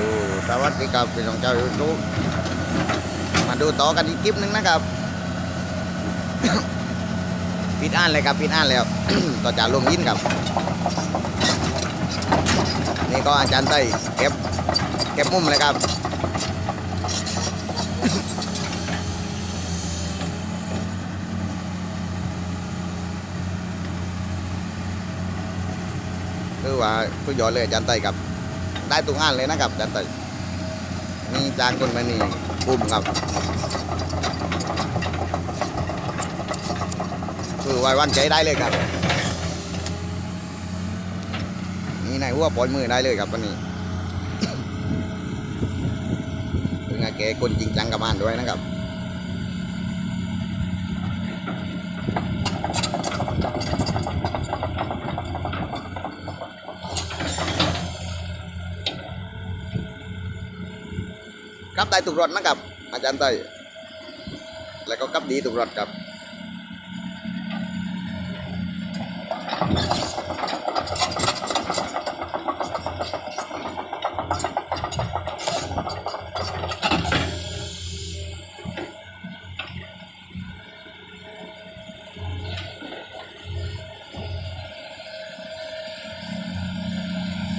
ดูสวัสดีครับพี่น้องเจ้ายูทูบมาดูต่อกันอีกคลิปหนึ่งนะครับปิดอ่านเลยครับปิดอ่านแล้วต่อจากลงยินครับ นี่ก็อาจารย์ไต้เก็บเก็บมุมเลยครับคือว่าสุดยอดเลยอาจารย์ไต้ครับ ได้ทุกงานเลยนะครับอาจารย์ไต้นี่จางคนมานี่ปุ่มครับ คือไว้วันใจได้เลยครับ นี่นายหัวปล่อยมือได้เลยครับวันนี้เป็นไงแกคนจริงจังกับมันด้วยนะครับ ครับได้ถูกรถนะครับ อาจารย์เต้แล้วก็กับดีถูกรถครับ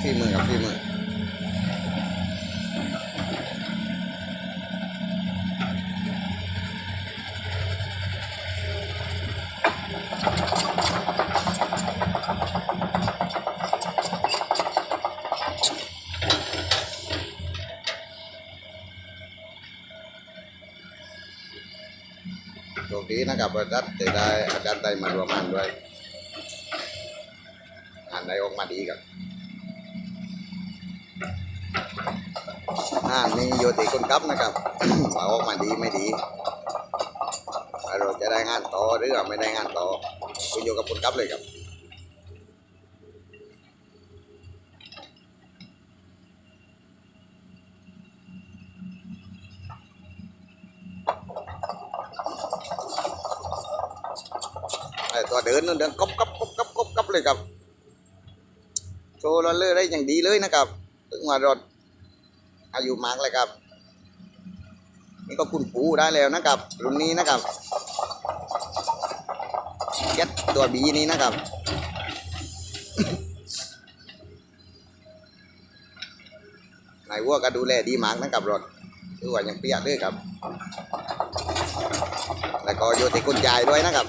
ฝีมือครับฝีมือ คดีนะครับอาจารย์จะได้อาจารย์ได้มารวมงานด้วยงานได้ออกมาดีครับงานนี้โยติคนครับนะครับว่าออกมาดีไม่ดีเราจะได้งานต่อหรือว่าไม่ได้งานต่อคุณโยกับคนครับเลยครับ ไอ้ ตัวเดินนั่นเดินก๊อบก๊อบก๊อบก๊อบก๊อบก๊อบเลยครับโชว์เราเลยได้อย่างดีเลยนะครับถึงมารถอายุมากเลยครับ นี่ก็คุณปูได้แล้วนะครับ รุ่นนี้นะครับเก็ตตัวบีนี้นะครับนายวัวก็ดูแลดีมากนะครับรถคือว่ายังเปียกเลยครับ แล้วก็อยู่ที่คุณยายด้วยนะครับ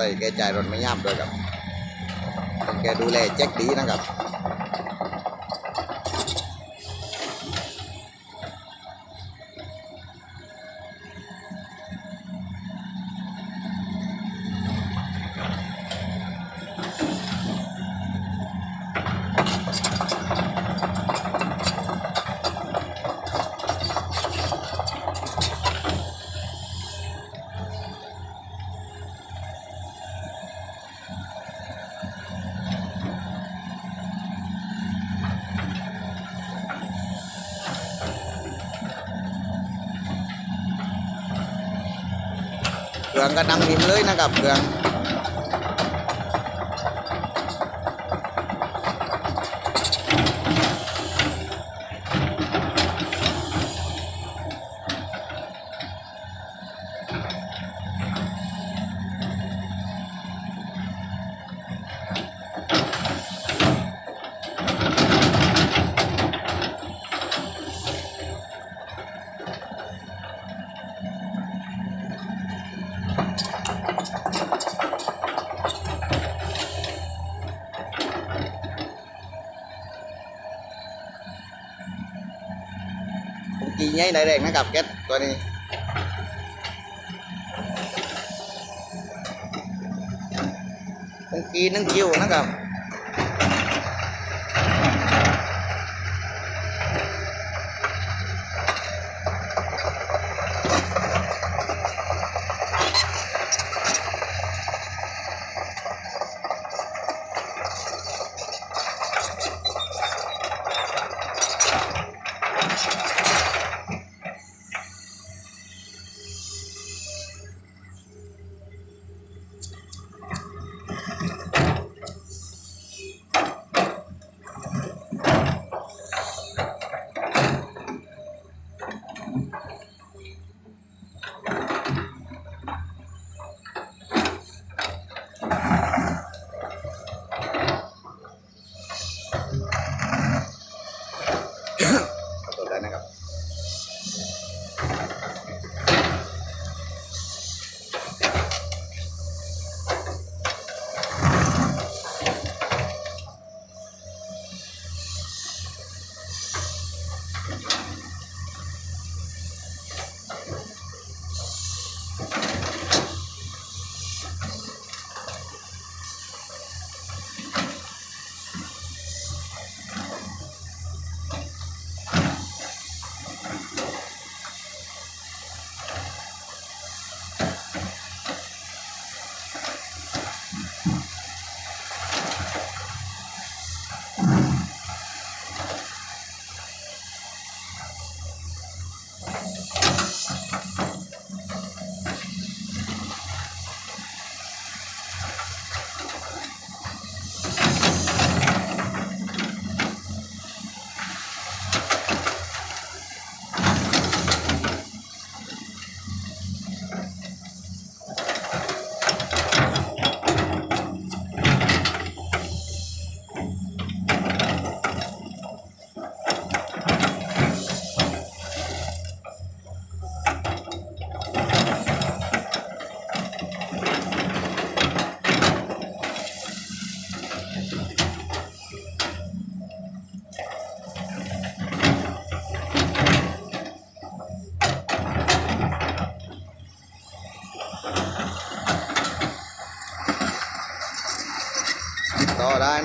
ตยแกจ่ายรถไม่ย่ำด้วยครับแกดูแลแจ็คดีนะครับ รื่องก็ดังนิ่มเลยนะครับเครื่อง หญ่ได้แรงนะครับแก๊สตัวนี้นึ่งกีนึ่งคิวนะครับ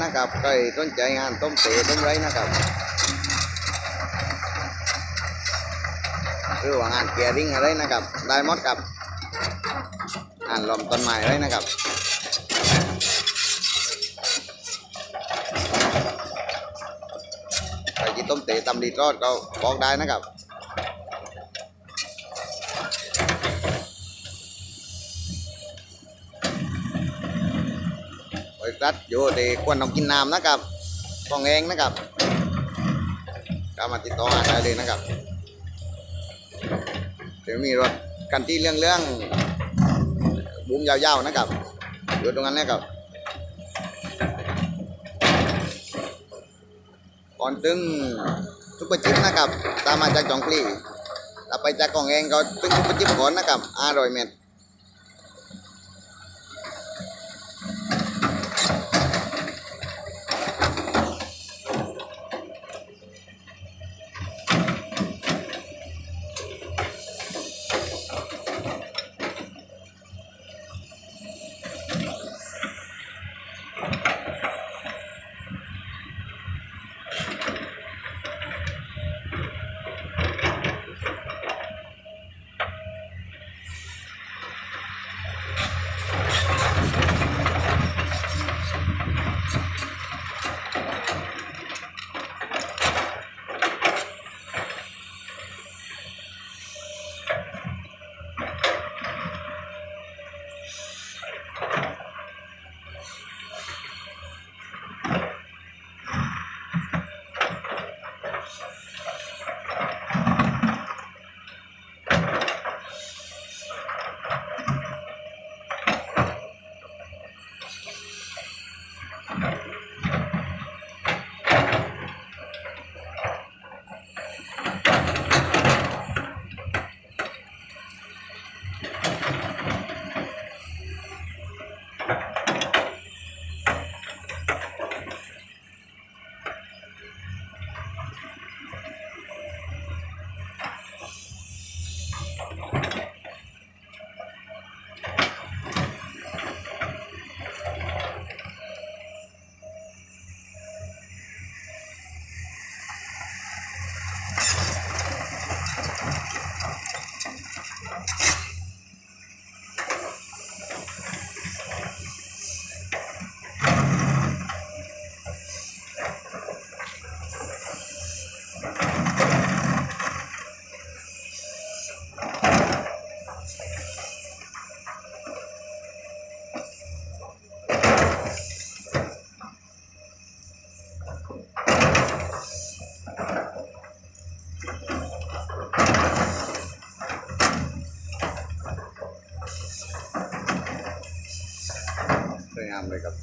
นะครับใครสนใจงานต้มเตะต้มไรนะครับหรือว่างานเกียร์ริงอะไรนะครับ ได้หมดครับงานลมต้นไม้อะไรนะครับใครที่ต้มเตะตำดีทอดก็บอกได้นะครับ บริษัทอยู่ที่ควรต้องกินน้ำนะครับกองเองนะครับก็มาติดต่อได้เลยนะครับเดี๋ยวมีรถกันที่เรื่องเรื่องๆบูมยาวๆนะครับอยู่ตรงนั้นนะครับก่อนตึงทุกประจิบนะครับ ตามมาจากจองปลีถ้าไปจากกองเองก็ตึงทุกประจิบก่อนนะครับอร่อยเม็ด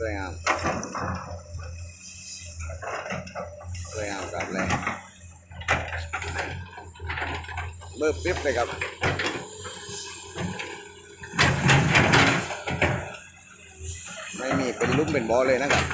วยงามเรับสวยงามสวยงามครับเลยเมื่อปิ๊บเลยครับไม่มีเป็นลุ่มเป็นบอเลยนะครับ